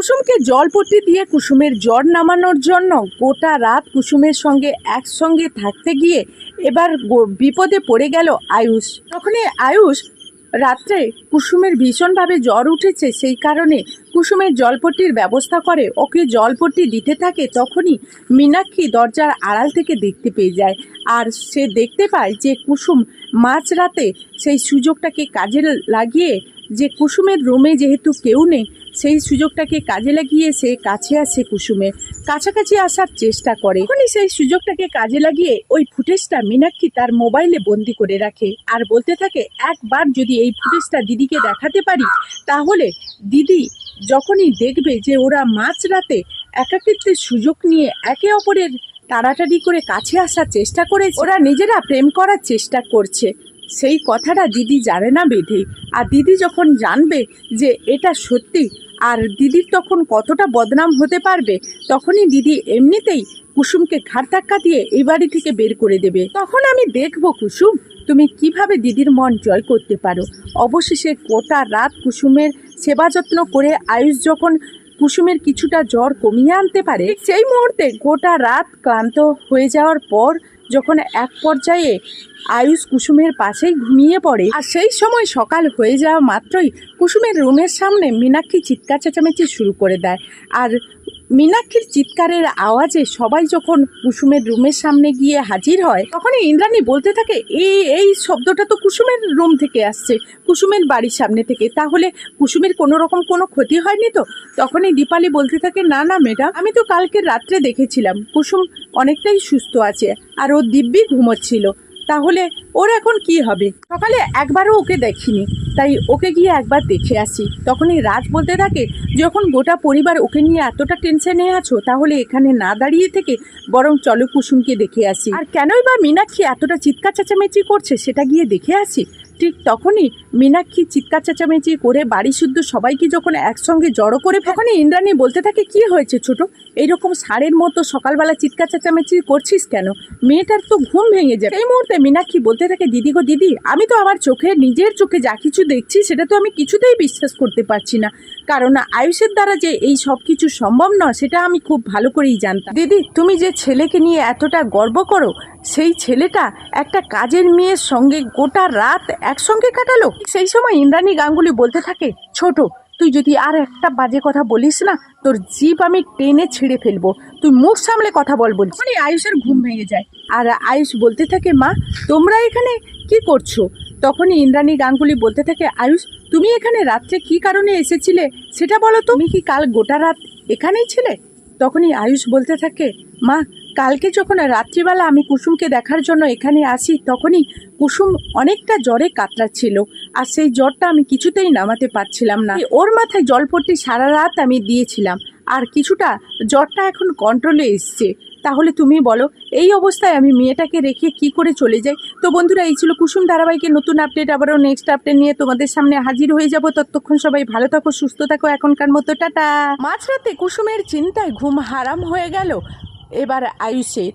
কুসুমকে জলপট্টি দিয়ে কুসুমের জ্বর নামানোর জন্য গোটা রাত কুসুমের সঙ্গে একসঙ্গে থাকতে গিয়ে এবার বিপদে পড়ে গেল আয়ুষ। তখনই আয়ুষ রাত্রে কুসুমের ভীষণভাবে জ্বর উঠেছে, সেই কারণে কুসুমের জলপট্টির ব্যবস্থা করে, ওকে জলপট্টি দিতে থাকে তখনই মীনাক্ষী দরজার আড়াল থেকে দেখতে পেয়ে যায়। আর সে দেখতে পায় যে কুসুম মাঝরাতে সেই সুযোগটাকে কাজে লাগিয়ে যে কুসুমের রুমে যেহেতু কেউ নেই, সেই সুযোগটাকে কাজে লাগিয়ে সে কাছে আসে কুসুমের কাছাকাছি আসার চেষ্টা করে। তখনই সেই সুযোগটাকে কাজে লাগিয়ে ওই ফুটেজটা মীনাক্ষী তার মোবাইলে বন্দি করে রাখে আর বলতে থাকে, একবার যদি এই ফুটেজটা দিদিকে দেখাতে পারি, তাহলে দিদি যখনই দেখবে যে ওরা মাঝরাতে একাকিত্বের সুযোগ নিয়ে একে অপরের তাড়াতাড়ি করে কাছে আসার চেষ্টা করে ওরা নিজেরা প্রেম করার চেষ্টা করছে। সেই কথাটা দিদি জানে না বেঁধে আর দিদি যখন জানবে যে এটা সত্যি, আর দিদির তখন কতটা বদনাম হতে পারবে, তখনই দিদি এমনিতেই কুসুমকে ঘাট ধাক্কা দিয়ে এই বাড়ি থেকে বের করে দেবে। তখন আমি দেখব কুসুম, তুমি কীভাবে দিদির মন জয় করতে পারো? অবশেষে গোটা রাত কুসুমের সেবা যত্ন করে আয়ুষ যখন কুসুমের কিছুটা জ্বর কমিয়ে আনতে পারে, সেই মুহূর্তে গোটা রাত ক্লান্ত হয়ে যাওয়ার পর যখন এক পর্যায়ে আয়ুষ কুসুমের পাশেই ঘুমিয়ে পড়ে, আর সেই সময় সকাল হয়ে যাওয়া মাত্রই কুসুমের রুমের সামনে মীনাক্ষী চিৎকার চেঁচামেচি শুরু করে দেয়। আর মীনাক্ষীর চিৎকারের আওয়াজে সবাই যখন কুসুমের রুমের সামনে গিয়ে হাজির হয়, তখনই ইন্দ্রাণী বলতে থাকে, এই এই শব্দটা তো কুসুমের রুম থেকে আসছে, কুসুমের বাড়ির সামনে থেকে। তাহলে কুসুমের কোনো রকম কোনো ক্ষতি হয়নি তো? তখনই দীপালি বলতে থাকে, না না, ম্যাডাম, আমি তো কালকে রাত্রে দেখেছিলাম। কুসুম অনেকটাই সুস্থ আছে। আর ও দিব্যি ঘুমোচ্ছিল। তাহলে ওর এখন কি হবে? সকালে একবারও ওকে দেখিনি। তাই ওকে গিয়ে একবার দেখে আসি। তখনই রাজ বলতে থাকে, যখন গোটা পরিবার ওকে নিয়ে এতটা টেনশনে আছো, তাহলে এখানে না দাঁড়িয়ে থেকে বরং চলো কুসুমকে দেখে আসি। আর কেনই বা মীনাক্ষী এতটা চিৎকার চেঁচামেচি করছে, সেটা গিয়ে দেখে আসি? ঠিক তখনই মীনাক্ষী চিৎকার চেঁচামেচি করে বাড়ি শুদ্ধ সবাইকে যখন একসঙ্গে জড়ো করে তখনই ইন্দ্রাণী বলতে থাকে, কি হয়েছে ছোট? এইরকম সারের মতো সকালবেলা চিৎকার চেঁচামেচি করছিস কেন? মেয়েটার তো ঘুম ভেঙে যায়। এই মুহূর্তে মীনাক্ষী বলতে থাকে, দিদি গো, দিদি, আমি তো আমার চোখে, নিজের চোখে যা কিছু দেখছি, সেটা তো আমি কিছুতেই বিশ্বাস করতে পারছি না। কারণ আয়ুষের দ্বারা যে এই সব কিছু সম্ভব নয়, সেটা আমি খুব ভালো করেই জানতাম। দিদি, তুমি যে ছেলেকে নিয়ে এতটা গর্ব করো, সেই ছেলেটা একটা কাজের মেয়ের সঙ্গে গোটা রাত একসঙ্গে কাটালো? সেই সময় ইন্দ্রাণী গাঙ্গুলি বলতে থাকে, ছোট তুই যদি আর একটা বাজে কথা বলিস না তোর জিপ আমি টেনে ছিঁড়ে ফেলব। তুই মুখ সামলে কথা বল বলছিস মানে আয়ুষের ঘুম ভেঙে যায়। আর আয়ুষ বলতে থাকে মা তোমরা এখানে কি করছ? তখনই ইন্দ্রাণী গাঙ্গুলি বলতে থাকে আয়ুষ তুমি এখানে রাত্রে কি কারণে এসেছিলে সেটা বলো তুমি কি কাল গোটা রাত এখানেই ছিলে? তখনই আয়ুষ বলতে থাকে মা কালকে যখন রাত্রিবেলা আমি কুসুমকে দেখার জন্য এখানে আসি, তখনই কুসুম অনেকটা জ্বরে কাতরাচ্ছিল। আর সেই জ্বরটা আমি কিছুতেই নামাতে পারছিলাম না। ওর মাথায় জলপট্টি সারা রাত আমি দিয়েছিলাম। আর কিছুটা জ্বরটা এখন কন্ট্রোলে এসছে। তাহলে তুমি বলো, এই অবস্থায় আমি মেয়েটাকে রেখে কি করে চলে যাই? তো বন্ধুরা, এই ছিল কুসুম ধারাবাহিকের নতুন আপডেট আবারও নেক্সট আপডেট নিয়ে তোমাদের সামনে হাজির হয়ে যাব। ততক্ষণ সবাই ভালো থাকো, সুস্থ থাকো এখনকার মতো, টাটা। মাঝরাতে কুসুমের চিন্তায় ঘুম হারাম হয়ে গেল। এবার আয়ুষের